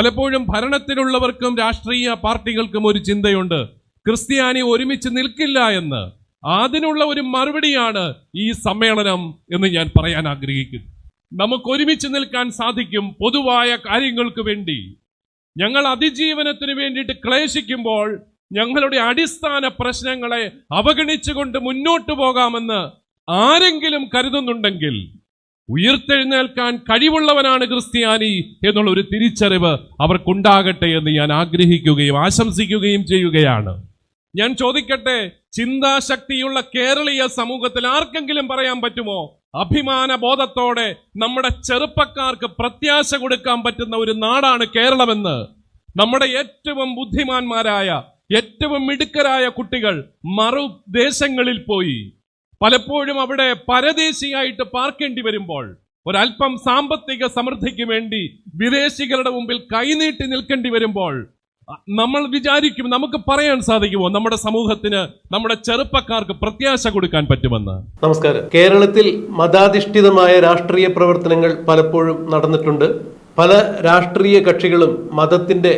പലപ്പോഴും ഭരണത്തിലുള്ളവർക്കും രാഷ്ട്രീയ പാർട്ടികൾക്കും ഒരു ചിന്തയുണ്ട്. ക്രിസ്ത്യാനി ഒരുമിച്ച് നിൽക്കില്ല എന്ന്. അതിനുള്ള ഒരു മറുപടിയാണ് ഈ സമ്മേളനം എന്ന് ഞാൻ പറയാൻ ആഗ്രഹിക്കുന്നു. നമുക്ക് ഒരുമിച്ച് നിൽക്കാൻ സാധിക്കും പൊതുവായ കാര്യങ്ങൾക്ക് വേണ്ടി. ഞങ്ങൾ അതിജീവനത്തിന് വേണ്ടിയിട്ട് ക്ലേശിക്കുമ്പോൾ ഞങ്ങളുടെ അടിസ്ഥാന പ്രശ്നങ്ങളെ അവഗണിച്ചുകൊണ്ട് മുന്നോട്ട് പോകാമെന്ന് ആരെങ്കിലും കരുതുന്നുണ്ടെങ്കിൽ ഉയർത്തെഴുന്നേൽക്കാൻ കഴിവുള്ളവനാണ് ക്രിസ്ത്യാനി എന്നുള്ള ഒരു തിരിച്ചറിവ് അവർക്കുണ്ടാകട്ടെ എന്ന് ഞാൻ ആഗ്രഹിക്കുകയും ആശംസിക്കുകയും ചെയ്യുകയാണ്. ഞാൻ ചോദിക്കട്ടെ ചിന്താശക്തിയുള്ള കേരളീയ സമൂഹത്തിൽ ആർക്കെങ്കിലും പറയാൻ പറ്റുമോ? അഭിമാന ബോധത്തോടെ നമ്മുടെ ചെറുപ്പക്കാർക്ക് പ്രത്യാശ കൊടുക്കാൻ പറ്റുന്ന ഒരു നാടാണ് കേരളമെന്ന്. നമ്മുടെ ഏറ്റവും ബുദ്ധിമാന്മാരായ ഏറ്റവും മിടുക്കരായ കുട്ടികൾ മറു ദേശങ്ങളിൽ പോയി. പലപ്പോഴും അവിടെ പരദേശിയായിട്ട് പാർക്കേണ്ടി വരുമ്പോൾ ഒരല്പം സാമ്പത്തിക സമൃദ്ധിക്ക് വേണ്ടി വിദേശികളുടെ മുമ്പിൽ കൈനീട്ടി നിൽക്കേണ്ടി വരുമ്പോൾ നമ്മൾ വിചാരിക്കും നമുക്ക് പറയാൻ സാധിക്കുമോ നമ്മുടെ സമൂഹത്തിന് നമ്മുടെ ചെറുപ്പക്കാർക്ക് പ്രത്യാശ കൊടുക്കാൻ പറ്റുമെന്ന്. നമസ്കാരം. കേരളത്തിൽ മതാധിഷ്ഠിതമായ രാഷ്ട്രീയ പ്രവർത്തനങ്ങൾ പലപ്പോഴും നടന്നിട്ടുണ്ട്. പല രാഷ്ട്രീയ കക്ഷികളും മതത്തിന്റെ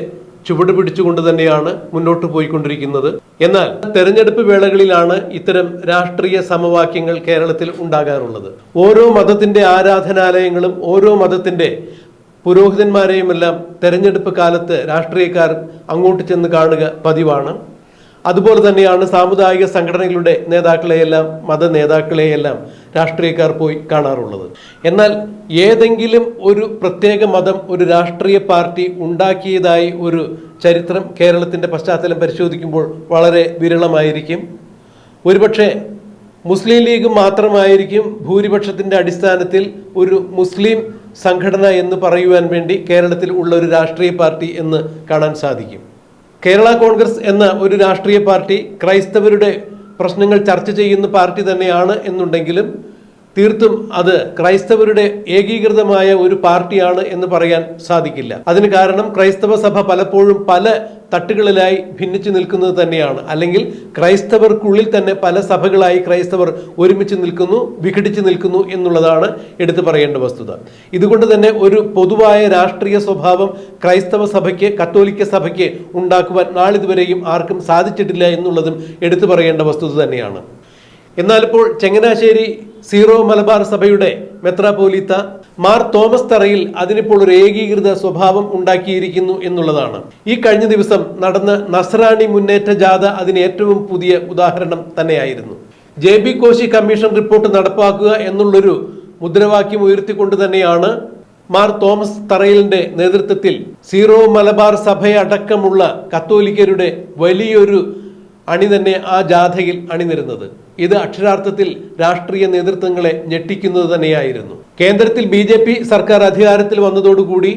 ചുവട് പിടിച്ചുകൊണ്ട് തന്നെയാണ് മുന്നോട്ട് പോയിക്കൊണ്ടിരിക്കുന്നത്. എന്നാൽ തെരഞ്ഞെടുപ്പ് വേളകളിലാണ് ഇത്തരം രാഷ്ട്രീയ സമവാക്യങ്ങൾ കേരളത്തിൽ ഉണ്ടാകാറുള്ളത്. ഓരോ മതത്തിന്റെ ആരാധനാലയങ്ങളും ഓരോ മതത്തിന്റെ പുരോഹിതന്മാരെയുമെല്ലാം തെരഞ്ഞെടുപ്പ് കാലത്ത് രാഷ്ട്രീയക്കാർ അങ്ങോട്ട് ചെന്ന് കാണുക പതിവാണ്. അതുപോലെ തന്നെയാണ് സാമുദായിക സംഘടനകളുടെ നേതാക്കളെയെല്ലാം മത നേതാക്കളെയെല്ലാം രാഷ്ട്രീയക്കാർ പോയി കാണാറുള്ളത്. എന്നാൽ ഏതെങ്കിലും ഒരു പ്രത്യേക മതം ഒരു രാഷ്ട്രീയ പാർട്ടി ഉണ്ടാക്കിയതായി ഒരു ചരിത്രം കേരളത്തിന്റെ പശ്ചാത്തലം പരിശോധിക്കുമ്പോൾ വളരെ വിരളമായിരിക്കും. ഒരുപക്ഷെ മുസ്ലിം ലീഗ് മാത്രമായിരിക്കും ഭൂരിപക്ഷത്തിന്റെ അടിസ്ഥാനത്തിൽ ഒരു മുസ്ലിം സംഘടന എന്ന് പറയുവാൻ വേണ്ടി കേരളത്തിൽ ഉള്ള ഒരു രാഷ്ട്രീയ പാർട്ടി എന്ന് കാണാൻ സാധിക്കും. കേരള കോൺഗ്രസ് എന്ന ഒരു രാഷ്ട്രീയ പാർട്ടി ക്രൈസ്തവരുടെ പ്രശ്നങ്ങൾ ചർച്ച ചെയ്യുന്ന പാർട്ടി തന്നെയാണ് എന്നുണ്ടെങ്കിലും തീർത്തും അത് ക്രൈസ്തവരുടെ ഏകീകൃതമായ ഒരു പാർട്ടിയാണ് എന്ന് പറയാൻ സാധിക്കില്ല. അതിന് കാരണം ക്രൈസ്തവ സഭ പലപ്പോഴും പല തട്ടുകളിലായി ഭിന്നിച്ചു നിൽക്കുന്നത് തന്നെയാണ്. അല്ലെങ്കിൽ ക്രൈസ്തവർക്കുള്ളിൽ തന്നെ പല സഭകളായി ക്രൈസ്തവർ ഒരുമിച്ച് നിൽക്കുന്നു വിഘടിച്ച് നിൽക്കുന്നു എന്നുള്ളതാണ് എടുത്തു പറയേണ്ട വസ്തുത. ഇതുകൊണ്ട് തന്നെ ഒരു പൊതുവായ രാഷ്ട്രീയ സ്വഭാവം ക്രൈസ്തവ സഭയ്ക്ക് കത്തോലിക്ക സഭയ്ക്ക് ഉണ്ടാക്കുവാൻ നാളിതുവരെയും ആർക്കും സാധിച്ചിട്ടില്ല എന്നുള്ളതും എടുത്തു പറയേണ്ട വസ്തുത തന്നെയാണ്. എന്നാൽ ഇപ്പോൾ ചങ്ങനാശ്ശേരി സീറോ മലബാർ സഭയുടെ മെത്രാപോലീത്ത മാർ തോമസ് തറയിൽ അതിനിപ്പോൾ ഒരു ഏകീകൃത സ്വഭാവം ഉണ്ടാക്കിയിരിക്കുന്നു എന്നുള്ളതാണ്. ഈ കഴിഞ്ഞ ദിവസം നടന്ന നസ്രാണി മുന്നേറ്റ ജാഥ അതിന് ഏറ്റവും പുതിയ ഉദാഹരണം തന്നെയായിരുന്നു. J B Koshy commission report നടപ്പാക്കുക എന്നുള്ളൊരു മുദ്രാവാക്യം ഉയർത്തിക്കൊണ്ട് തന്നെയാണ് മാർ തോമസ് തറയിലിന്റെ നേതൃത്വത്തിൽ സീറോ മലബാർ സഭയടക്കമുള്ള കത്തോലിക്കരുടെ വലിയൊരു അണി തന്നെ ആ ജാഥയിൽ അണിനിരുന്നത്. ഇത് അക്ഷരാർത്ഥത്തിൽ രാഷ്ട്രീയ നേതൃത്വങ്ങളെ ഞെട്ടിക്കുന്നത് തന്നെയായിരുന്നു. കേന്ദ്രത്തിൽ ബി ജെ പി സർക്കാർ അധികാരത്തിൽ വന്നതോടുകൂടി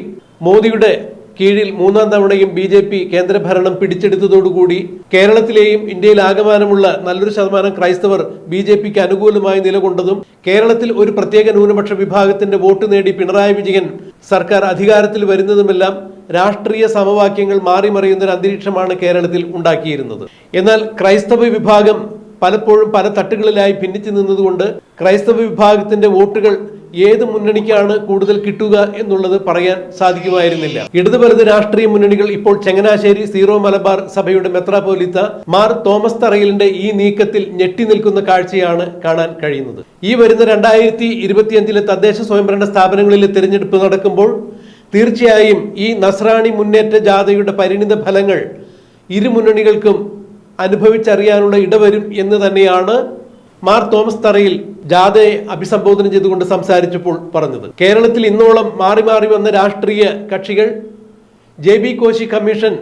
മോദിയുടെ കീഴിൽ മൂന്നാം തവണയും ബി ജെ പി കേന്ദ്രഭരണം പിടിച്ചെടുത്തതോടുകൂടി കേരളത്തിലെയും ഇന്ത്യയിൽ ആകമാനമുള്ള നല്ലൊരു ശതമാനം ക്രൈസ്തവർ ബി ജെ പിക്ക് അനുകൂലമായി നിലകൊണ്ടതും കേരളത്തിൽ ഒരു പ്രത്യേക ന്യൂനപക്ഷ വിഭാഗത്തിന്റെ വോട്ട് നേടി പിണറായി വിജയൻ സർക്കാർ അധികാരത്തിൽ വരുന്നതുമെല്ലാം രാഷ്ട്രീയ സമവാക്യങ്ങൾ മാറി മറിയുന്ന ഒരു അന്തരീക്ഷമാണ് കേരളത്തിൽ ഉണ്ടാക്കിയിരുന്നത്. എന്നാൽ ക്രൈസ്തവ വിഭാഗം പലപ്പോഴും പല തട്ടുകളിലായി ഭിന്നിച്ചു നിന്നതുകൊണ്ട് ക്രൈസ്തവ വിഭാഗത്തിന്റെ വോട്ടുകൾ ഏത് മുന്നണിക്കാണ് കൂടുതൽ കിട്ടുക എന്നുള്ളത് പറയാൻ സാധിക്കുമായിരുന്നില്ല. ഇടതു രാഷ്ട്രീയ മുന്നണികൾ ഇപ്പോൾ ചങ്ങനാശ്ശേരി സീറോ മലബാർ സഭയുടെ മെത്രാപോലിത്ത മാർ തോമസ് തറയിലിന്റെ ഈ നീക്കത്തിൽ ഞെട്ടി നിൽക്കുന്ന കാഴ്ചയാണ് കാണാൻ കഴിയുന്നത്. ഈ വരുന്ന രണ്ടായിരത്തി ഇരുപത്തിയഞ്ചിലെ തദ്ദേശ സ്വയംഭരണ സ്ഥാപനങ്ങളിലെ തിരഞ്ഞെടുപ്പ് നടക്കുമ്പോൾ തീർച്ചയായും ഈ നസ്രാണി മുന്നേറ്റ ജാഥയുടെ പരിണിത ഫലങ്ങൾ ഇരു മുന്നണികൾക്കും അനുഭവിച്ചറിയാനുള്ള ഇടവരും എന്ന് തന്നെയാണ് മാർ തോമസ് തറയിൽ ജാഥയെ അഭിസംബോധന ചെയ്തുകൊണ്ട് സംസാരിച്ചപ്പോൾ പറഞ്ഞത്. കേരളത്തിൽ ഇന്നോളം മാറി മാറി വന്ന രാഷ്ട്രീയ കക്ഷികൾ J B Koshy commission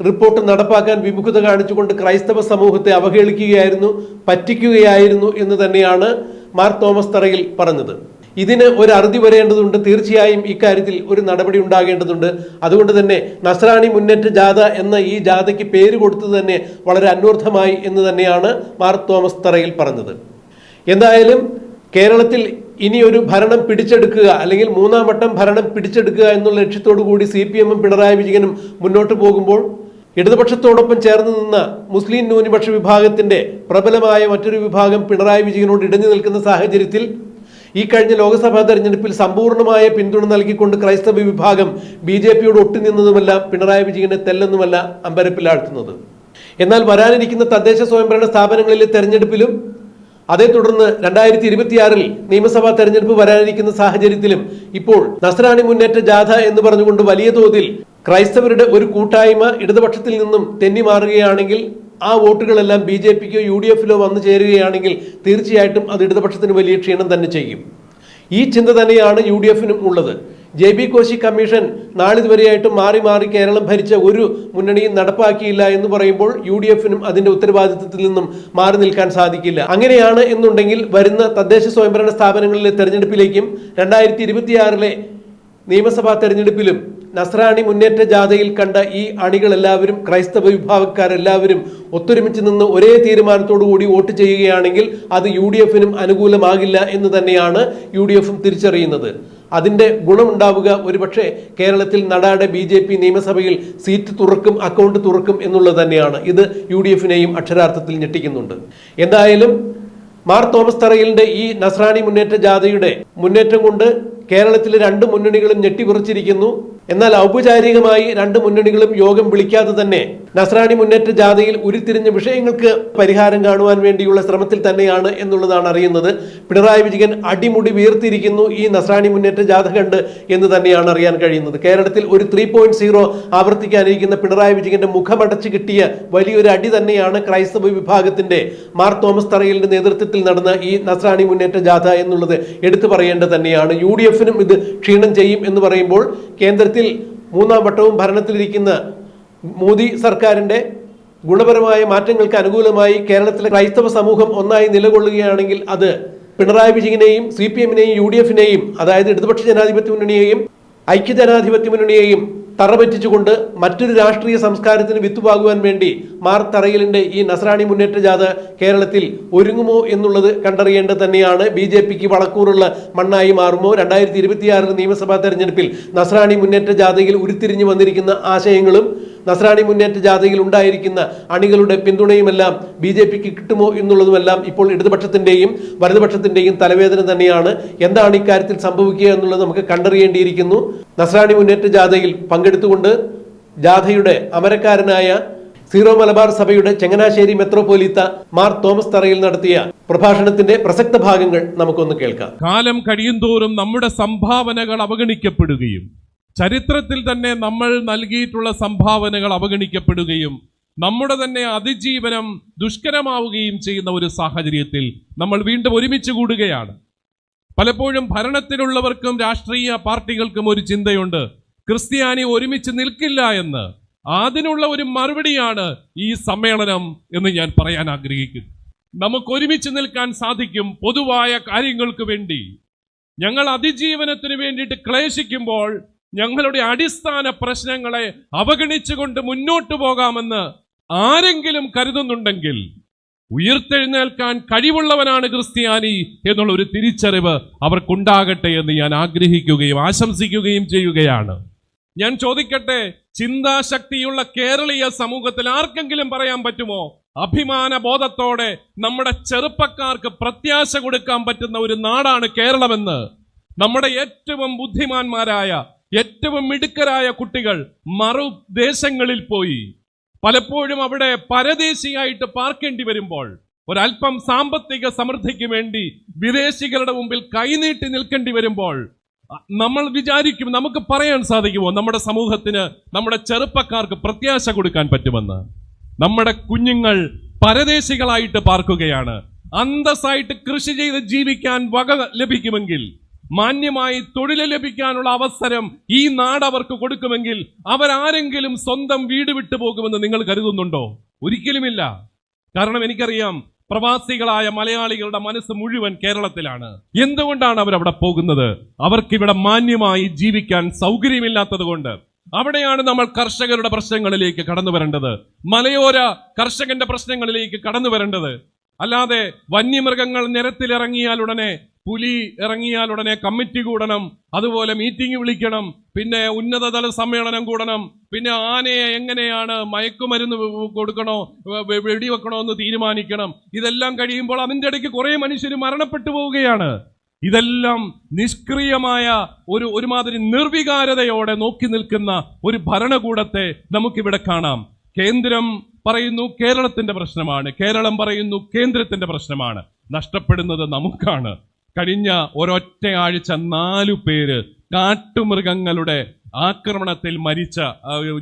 report നടപ്പാക്കാൻ വിമുഖത കാണിച്ചുകൊണ്ട് ക്രൈസ്തവ സമൂഹത്തെ അവഹേളിക്കുകയായിരുന്നു പറ്റിക്കുകയായിരുന്നു എന്ന് തന്നെയാണ് മാർ തോമസ് തറയിൽ പറഞ്ഞത്. ഇതിന് ഒരു അറുതി വരേണ്ടതുണ്ട്. തീർച്ചയായും ഇക്കാര്യത്തിൽ ഒരു നടപടി ഉണ്ടാകേണ്ടതുണ്ട്. അതുകൊണ്ട് തന്നെ നസ്രാണി മുന്നേറ്റ ജാഥ എന്ന ഈ ജാഥയ്ക്ക് പേര് കൊടുത്തത് തന്നെ വളരെ അന്വർത്ഥമായി എന്ന് തന്നെയാണ് മാർ തോമസ് തറയിൽ പറഞ്ഞത്. എന്തായാലും കേരളത്തിൽ ഇനി ഒരു ഭരണം പിടിച്ചെടുക്കുക അല്ലെങ്കിൽ മൂന്നാം വട്ടം ഭരണം പിടിച്ചെടുക്കുക എന്നുള്ള ലക്ഷ്യത്തോടു കൂടി സി പി എമ്മും പിണറായി വിജയനും മുന്നോട്ട് പോകുമ്പോൾ ഇടതുപക്ഷത്തോടൊപ്പം ചേർന്ന് നിന്ന മുസ്ലിം ന്യൂനപക്ഷ വിഭാഗത്തിന്റെ പ്രബലമായ മറ്റൊരു വിഭാഗം പിണറായി വിജയനോട് ഇടഞ്ഞു നിൽക്കുന്ന സാഹചര്യത്തിൽ ഈ കഴിഞ്ഞ ലോക്സഭാ തെരഞ്ഞെടുപ്പിൽ സമ്പൂർണമായ പിന്തുണ നൽകിക്കൊണ്ട് ക്രൈസ്തവ വിഭാഗം ബി ജെ പിയോട് ഒട്ടുനിന്നതുമല്ല പിണറായി വിജയനെ തെല്ലെന്നുമല്ല അമ്പരപ്പിലാഴ്ത്തുന്നത് എന്നാൽ വരാനിരിക്കുന്ന തദ്ദേശ സ്വയംഭരണ സ്ഥാപനങ്ങളിലെ തെരഞ്ഞെടുപ്പിലും അതേ തുടർന്ന് രണ്ടായിരത്തി ഇരുപത്തിയാറിൽ നിയമസഭാ തെരഞ്ഞെടുപ്പ് വരാനിരിക്കുന്ന സാഹചര്യത്തിലും ഇപ്പോൾ നസ്രാണി മുന്നേറ്റ ജാഥ എന്ന് പറഞ്ഞുകൊണ്ട് വലിയ തോതിൽ ക്രൈസ്തവരുടെ ഒരു കൂട്ടായ്മ ഇടതുപക്ഷത്തിൽ നിന്നും തെന്നി മാറുകയാണെങ്കിൽ ആ വോട്ടുകളെല്ലാം ബി ജെ പിക്കോ യു ഡി എഫിലോ വന്നു ചേരുകയാണെങ്കിൽ തീർച്ചയായിട്ടും അത് ഇടതുപക്ഷത്തിന് വലിയ ക്ഷീണം തന്നെ ചെയ്യും. ഈ ചിന്ത തന്നെയാണ് യു ഡി എഫിനും ഉള്ളത്. ജെ ബി കോശി കമ്മീഷൻ നാളിതുവരെയായിട്ടും മാറി മാറി കേരളം ഭരിച്ച ഒരു മുന്നണിയും നടപ്പാക്കിയില്ല എന്ന് പറയുമ്പോൾ യു ഡി എഫിനും അതിന്റെ ഉത്തരവാദിത്തത്തിൽ നിന്നും മാറി നിൽക്കാൻ സാധിക്കില്ല. അങ്ങനെയാണ് എന്നുണ്ടെങ്കിൽ വരുന്ന തദ്ദേശ സ്വയംഭരണ സ്ഥാപനങ്ങളിലെ തെരഞ്ഞെടുപ്പിലേക്കും രണ്ടായിരത്തി ഇരുപത്തിയാറിലെ നിയമസഭാ തെരഞ്ഞെടുപ്പിലും നസ്രാണി മുന്നേറ്റ ജാഥയിൽ കണ്ട ഈ അണികളെല്ലാവരും ക്രൈസ്തവ വിഭാഗക്കാരെല്ലാവരും ഒത്തൊരുമിച്ച് നിന്ന് ഒരേ കൂടി വോട്ട് ചെയ്യുകയാണെങ്കിൽ അത് യു ഡി എഫിനും അനുകൂലമാകില്ല എന്ന് തന്നെയാണ് യു ഡി എഫും തിരിച്ചറിയുന്നത്. അതിന്റെ ഗുണമുണ്ടാവുക ഒരുപക്ഷെ കേരളത്തിൽ നടാടെ ബി ജെ പി നിയമസഭയിൽ സീറ്റ് തുറക്കും അക്കൗണ്ട് തുറക്കും എന്നുള്ളത് തന്നെയാണ്. ഇത് യു ഡി എഫിനെയും അക്ഷരാർത്ഥത്തിൽ ഞെട്ടിക്കുന്നുണ്ട്. എന്തായാലും മാർ തോമസ് തറയിലിന്റെ ഈ നസ്രാണി മുന്നേറ്റ ജാഥയുടെ മുന്നേറ്റം കൊണ്ട് കേരളത്തിലെ രണ്ട് മുന്നണികളും ഞെട്ടിവിറച്ചിരിക്കുന്നു എന്നാൽ ഔപചാരികമായി രണ്ട് മുന്നണികളും യോഗം വിളിക്കാതെ തന്നെ നസ്രാണി മുന്നേറ്റ ജാഥയിൽ ഉരുത്തിരിഞ്ഞ വിഷയങ്ങൾക്ക് പരിഹാരം കാണുവാൻ വേണ്ടിയുള്ള ശ്രമത്തിൽ തന്നെയാണ് എന്നുള്ളതാണ് അറിയുന്നത്. പിണറായി വിജയൻ അടിമുടി വീർത്തിരിക്കുന്നു ഈ നസ്രാണി മുന്നേറ്റ ജാഥ കണ്ട് എന്ന് തന്നെയാണ് അറിയാൻ കഴിയുന്നത്. കേരളത്തിൽ ഒരു ത്രീ പോയിന്റ് സീറോ ആവർത്തിക്കാനിരിക്കുന്ന പിണറായി വിജയന്റെ മുഖമടച്ച് കിട്ടിയ വലിയൊരു അടി തന്നെയാണ് ക്രൈസ്തവ വിഭാഗത്തിന്റെ. മാർ തോമസ് തറയിലിന്റെ നേതൃത്വത്തിൽ നടന്ന ഈ നസ്രാണി മുന്നേറ്റ ജാഥ എന്നുള്ളത് എടുത്തു പറയേണ്ടത് തന്നെയാണ്. യു ഡി എഫിനും ഇത് ക്ഷീണം ചെയ്യും എന്ന് പറയുമ്പോൾ കേന്ദ്രത്തിൽ മൂന്നാം വട്ടവും ഭരണത്തിലിരിക്കുന്ന മോദി സർക്കാരിന്റെ ഗുണപരമായ മാറ്റങ്ങൾക്ക് അനുകൂലമായി കേരളത്തിലെ ക്രൈസ്തവ സമൂഹം ഒന്നായി നിലകൊള്ളുകയാണെങ്കിൽ അത് പിണറായി വിജയനെയും സി പി എമ്മിനെയും യു ഡി എഫിനെയും അതായത് ഇടതുപക്ഷ ജനാധിപത്യ മുന്നണിയെയും ഐക്യജനാധിപത്യ മുന്നണിയെയും തറപറ്റിച്ചുകൊണ്ട് മറ്റൊരു രാഷ്ട്രീയ സംസ്കാരത്തിന് വിത്തുപാകുവാൻ വേണ്ടി മാർ തറയിലിന്റെ ഈ നസ്രാണി മുന്നേറ്റ ജാഥ കേരളത്തിൽ ഒരുങ്ങുമോ എന്നുള്ളത് കണ്ടറിയേണ്ടത് തന്നെയാണ്. ബി ജെ പിക്ക് വളക്കൂറുള്ള മണ്ണായി മാറുമോ? രണ്ടായിരത്തി ഇരുപത്തിയാറിൽ നിയമസഭാ തെരഞ്ഞെടുപ്പിൽ നസ്രാണി മുന്നേറ്റ ജാഥയിൽ ഉരുത്തിരിഞ്ഞു വന്നിരിക്കുന്ന ആശയങ്ങളും നസ്രാണി മുന്നേറ്റ ജാഥയിൽ ഉണ്ടായിരിക്കുന്ന അണികളുടെ പിന്തുണയുമെല്ലാം ബി ജെ പിക്ക് കിട്ടുമോ എന്നുള്ളതുമെല്ലാം ഇപ്പോൾ ഇടതുപക്ഷത്തിന്റെയും വലതുപക്ഷത്തിന്റെയും തലവേദന തന്നെയാണ്. എന്താണ് ഇക്കാര്യത്തിൽ സംഭവിക്കുക എന്നുള്ളത് നമുക്ക് കണ്ടറിയേണ്ടിയിരിക്കുന്നു. നസ്രാണി മുന്നേറ്റ ജാഥയിൽ പങ്കെടുത്തുകൊണ്ട് ജാഥയുടെ അമരക്കാരനായ സീറോ മലബാർ സഭയുടെ ചങ്ങനാശ്ശേരി മെത്രോപൊലീത്ത മാർ തോമസ് തറയിൽ നടത്തിയ പ്രഭാഷണത്തിന്റെ പ്രസക്ത ഭാഗങ്ങൾ നമുക്കൊന്ന് കേൾക്കാം. കാലം കഴിയുന്തോറും നമ്മുടെ സംഭാവനകൾ അവഗണിക്കപ്പെടുകയും ചരിത്രത്തിൽ തന്നെ നമ്മൾ നൽകിയിട്ടുള്ള സംഭാവനകൾ അവഗണിക്കപ്പെടുകയും നമ്മുടെ തന്നെ അതിജീവനം ദുഷ്കരമാവുകയും ചെയ്യുന്ന ഒരു സാഹചര്യത്തിൽ നമ്മൾ വീണ്ടും ഒരുമിച്ച് കൂടുകയാണ്. പലപ്പോഴും ഭരണത്തിലുള്ളവർക്കും രാഷ്ട്രീയ പാർട്ടികൾക്കും ഒരു ചിന്തയുണ്ട്. ക്രിസ്ത്യാനി ഒരുമിച്ച് നിൽക്കില്ല എന്ന്. അതിനുള്ള ഒരു മറുപടിയാണ് ഈ സമ്മേളനം എന്ന് ഞാൻ പറയാൻ ആഗ്രഹിക്കുന്നു. നമുക്ക് ഒരുമിച്ച് നിൽക്കാൻ സാധിക്കും പൊതുവായ കാര്യങ്ങൾക്ക് വേണ്ടി. ഞങ്ങൾ അതിജീവനത്തിന് വേണ്ടിയിട്ട് ക്ലേശിക്കുമ്പോൾ ഞങ്ങളുടെ അടിസ്ഥാന പ്രശ്നങ്ങളെ അവഗണിച്ചുകൊണ്ട് മുന്നോട്ട് പോകാമെന്ന് ആരെങ്കിലും കരുതുന്നുണ്ടെങ്കിൽ ഉയർത്തെഴുന്നേൽക്കാൻ കഴിവുള്ളവനാണ് ക്രിസ്ത്യാനി എന്നുള്ള ഒരു തിരിച്ചറിവ് അവർക്കുണ്ടാകട്ടെ എന്ന് ഞാൻ ആഗ്രഹിക്കുകയും ആശംസിക്കുകയും ചെയ്യുകയാണ്. ഞാൻ ചോദിക്കട്ടെ ചിന്താശക്തിയുള്ള കേരളീയ സമൂഹത്തിൽ ആർക്കെങ്കിലും പറയാൻ പറ്റുമോ? അഭിമാന ബോധത്തോടെ നമ്മുടെ ചെറുപ്പക്കാർക്ക് പ്രത്യാശ കൊടുക്കാൻ പറ്റുന്ന ഒരു നാടാണ് കേരളമെന്ന്. നമ്മുടെ ഏറ്റവും ബുദ്ധിമാന്മാരായ ഏറ്റവും മിടുക്കരായ കുട്ടികൾ മറു ദേശങ്ങളിൽ പോയി. പലപ്പോഴും അവിടെ പരദേശിയായിട്ട് പാർക്കേണ്ടി വരുമ്പോൾ ഒരല്പം സാമ്പത്തിക സമൃദ്ധിക്ക് വേണ്ടി വിദേശികളുടെ മുമ്പിൽ കൈനീട്ടി നിൽക്കേണ്ടി വരുമ്പോൾ നമ്മൾ വിചാരിക്കും നമുക്ക് പറയാൻ സാധിക്കുമോ? നമ്മുടെ സമൂഹത്തിന് നമ്മുടെ ചെറുപ്പക്കാർക്ക് പ്രത്യാശ കൊടുക്കാൻ പറ്റുമെന്ന്. നമ്മുടെ കുഞ്ഞുങ്ങൾ പരദേശികളായിട്ട് പാർക്കുകയാണ്. അന്തസ്സായിട്ട് കൃഷി ചെയ്ത് ജീവിക്കാൻ വക ലഭിക്കുമെങ്കിൽ മാന്യമായി തൊഴിൽ ലഭിക്കാനുള്ള അവസരം ഈ നാട് അവർക്ക് കൊടുക്കുമെങ്കിൽ അവരാരെങ്കിലും സ്വന്തം വീട് വിട്ടു പോകുമെന്ന് നിങ്ങൾ കരുതുന്നുണ്ടോ? ഒരിക്കലുമില്ല. കാരണം എനിക്കറിയാം പ്രവാസികളായ മലയാളികളുടെ മനസ്സ് മുഴുവൻ കേരളത്തിലാണ്. എന്തുകൊണ്ടാണ് അവരവിടെ പോകുന്നത്? അവർക്ക് ഇവിടെ മാന്യമായി ജീവിക്കാൻ സൗകര്യമില്ലാത്തത് കൊണ്ട് അവിടെയാണ് നമ്മൾ കർഷകരുടെ പ്രശ്നങ്ങളിലേക്ക് കടന്നു വരേണ്ടത് മലയോര കർഷകന്റെ പ്രശ്നങ്ങളിലേക്ക് കടന്നു വരേണ്ടത് അല്ലാതെ വന്യമൃഗങ്ങൾ നിരത്തിലിറങ്ങിയാൽ ഉടനെ പുലി ഇറങ്ങിയാൽ ഉടനെ കമ്മിറ്റി കൂടണം അതുപോലെ മീറ്റിംഗ് വിളിക്കണം പിന്നെ ഉന്നതതല സമ്മേളനം കൂടണം പിന്നെ ആനയെ എങ്ങനെയാണ് മയക്കുമരുന്ന് കൊടുക്കണോ വെടിവെക്കണോ എന്ന് തീരുമാനിക്കണം. ഇതെല്ലാം കഴിയുമ്പോൾ അതിന്റെ ഇടയ്ക്ക് കുറേ മനുഷ്യർ മരണപ്പെട്ടു പോവുകയാണ്. ഇതെല്ലാം നിഷ്ക്രിയമായ ഒരു ഒരുമാതിരി നിർവികാരതയോടെ നോക്കി നിൽക്കുന്ന ഒരു ഭരണകൂടത്തെ നമുക്കിവിടെ കാണാം. കേന്ദ്രം പറയുന്നു കേരളത്തിന്റെ പ്രശ്നമാണ്. കേരളം പറയുന്നു കേന്ദ്രത്തിന്റെ പ്രശ്നമാണ്. നഷ്ടപ്പെടുന്നത് നമുക്കാണ്. കഴിഞ്ഞ ഒരൊറ്റ ആഴ്ച നാലു പേര് കാട്ടുമൃഗങ്ങളുടെ ആക്രമണത്തിൽ മരിച്ച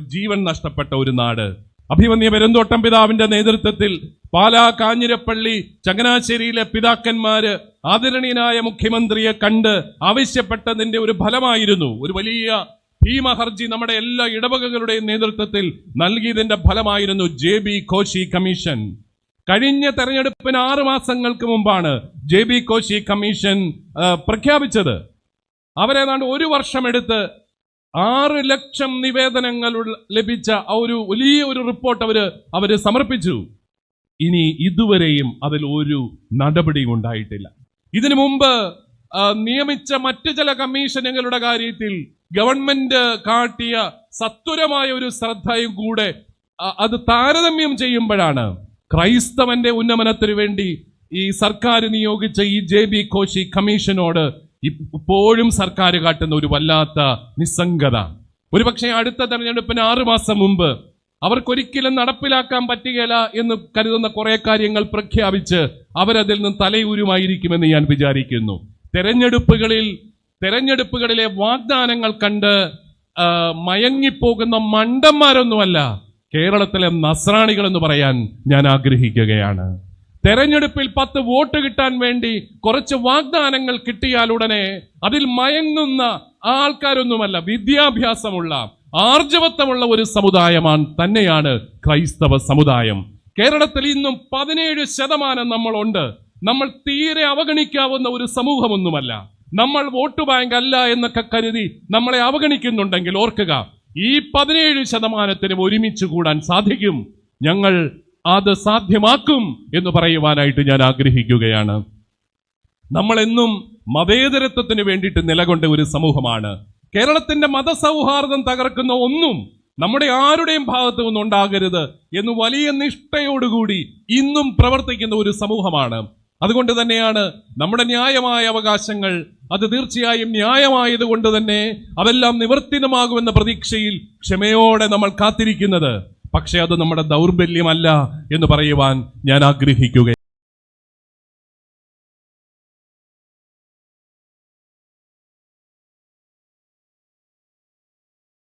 ജീവൻ നഷ്ടപ്പെട്ട ഒരു നാട്. അഭിമന്യ പെരുന്തോട്ടം പിതാവിന്റെ നേതൃത്വത്തിൽ പാലാ കാഞ്ഞിരപ്പള്ളി ചങ്ങനാശ്ശേരിയിലെ പിതാക്കന്മാര് ആദരണീയനായ മുഖ്യമന്ത്രിയെ കണ്ട് ആവശ്യപ്പെട്ടതിന്റെ ഒരു ഫലമായിരുന്നു. ഒരു വലിയ ഭീമഹർജി നമ്മുടെ എല്ലാ ഇടവകകളുടെയും നേതൃത്വത്തിൽ നൽകിയതിന്റെ ഫലമായിരുന്നു ജെ ബി കോശി കമ്മീഷൻ കഴിഞ്ഞ തെരഞ്ഞെടുപ്പിന് ആറ് മാസങ്ങൾക്ക് മുമ്പാണ് ജെ ബി കോശി കമ്മീഷൻ പ്രഖ്യാപിച്ചത്. അവരേതാണ്ട് ഒരു വർഷമെടുത്ത് ആറ് ലക്ഷം നിവേദനങ്ങൾ ലഭിച്ച ആ ഒരു വലിയ ഒരു റിപ്പോർട്ട് അവർ അവർ സമർപ്പിച്ചു. ഇനി ഇതുവരെയും അതിൽ ഒരു നടപടിയും ഉണ്ടായിട്ടില്ല. ഇതിനു മുമ്പ് നിയമിച്ച മറ്റു ചില കമ്മീഷനുകളുടെ കാര്യത്തിൽ ഗവൺമെന്റ് കാട്ടിയ സത്വരമായ ഒരു ശ്രദ്ധയും കൂടെ അത് താരതമ്യം ചെയ്യുമ്പോഴാണ് ക്രൈസ്തവന്റെ ഉന്നമനത്തിനു വേണ്ടി ഈ സർക്കാർ നിയോഗിച്ച ഈ ജെ ബി കോശി കമ്മീഷനോട് ഇപ്പോഴും സർക്കാർ കാട്ടുന്ന ഒരു വല്ലാത്ത നിസ്സംഗത. ഒരുപക്ഷെ അടുത്ത തെരഞ്ഞെടുപ്പിന് ആറു മാസം മുമ്പ് അവർക്കൊരിക്കലും നടപ്പിലാക്കാൻ പറ്റുകയില്ല എന്ന് കരുതുന്ന കുറെ കാര്യങ്ങൾ പ്രഖ്യാപിച്ച് അവരതിൽ നിന്ന് തലയൂരുമായിരിക്കുമെന്ന് ഞാൻ വിചാരിക്കുന്നു. തെരഞ്ഞെടുപ്പുകളിൽ തെരഞ്ഞെടുപ്പുകളിലെ വാഗ്ദാനങ്ങൾ കണ്ട് മയങ്ങിപ്പോകുന്ന മണ്ടന്മാരൊന്നുമല്ല കേരളത്തിലെ നസ്രാണികൾ എന്ന് പറയാൻ ഞാൻ ആഗ്രഹിക്കുകയാണ്. തെരഞ്ഞെടുപ്പിൽ പത്ത് വോട്ട് കിട്ടാൻ വേണ്ടി കുറച്ച് വാഗ്ദാനങ്ങൾ കിട്ടിയാൽ ഉടനെ അതിൽ മയങ്ങുന്ന ആൾക്കാരൊന്നുമല്ല വിദ്യാഭ്യാസമുള്ള ആർജവത്വമുള്ള ഒരു സമുദായമാണ് തന്നെയാണ് ക്രൈസ്തവ സമുദായം. കേരളത്തിൽ ഇന്നും പതിനേഴ് ശതമാനം നമ്മളുണ്ട്. നമ്മൾ തീരെ അവഗണിക്കാവുന്ന ഒരു സമൂഹമൊന്നുമല്ല. നമ്മൾ വോട്ട് ബാങ്ക് അല്ല എന്നൊക്കെ കരുതി നമ്മളെ അവഗണിക്കുന്നുണ്ടെങ്കിൽ ഓർക്കുക ഈ പതിനേഴ് ശതമാനത്തിനും ഒരുമിച്ച് കൂടാൻ സാധിക്കും. ഞങ്ങൾ അത് സാധ്യമാക്കും എന്ന് പറയുവാനായിട്ട് ഞാൻ ആഗ്രഹിക്കുകയാണ്. നമ്മളെന്നും മതേതരത്വത്തിന് വേണ്ടിയിട്ട് നിലകൊണ്ട ഒരു സമൂഹമാണ്. കേരളത്തിന്റെ മതസൗഹാർദ്ദം തകർക്കുന്ന ഒന്നും നമ്മുടെ ആരുടെയും ഭാഗത്തു നിന്നുണ്ടാകരുത് എന്ന് വലിയ നിഷ്ഠയോടുകൂടി ഇന്നും പ്രവർത്തിക്കുന്ന ഒരു സമൂഹമാണ്. അതുകൊണ്ട് തന്നെയാണ് നമ്മുടെ ന്യായമായ അവകാശങ്ങൾ അത് തീർച്ചയായും ന്യായമായത് കൊണ്ട് തന്നെ അതെല്ലാം നിവർത്തിതമാകുമെന്ന പ്രതീക്ഷയിൽ ക്ഷമയോടെ നമ്മൾ കാത്തിരിക്കുന്നത്. പക്ഷേ അത് നമ്മുടെ ദൗർബല്യമല്ല എന്ന് പറയുവാൻ ഞാൻ ആഗ്രഹിക്കുക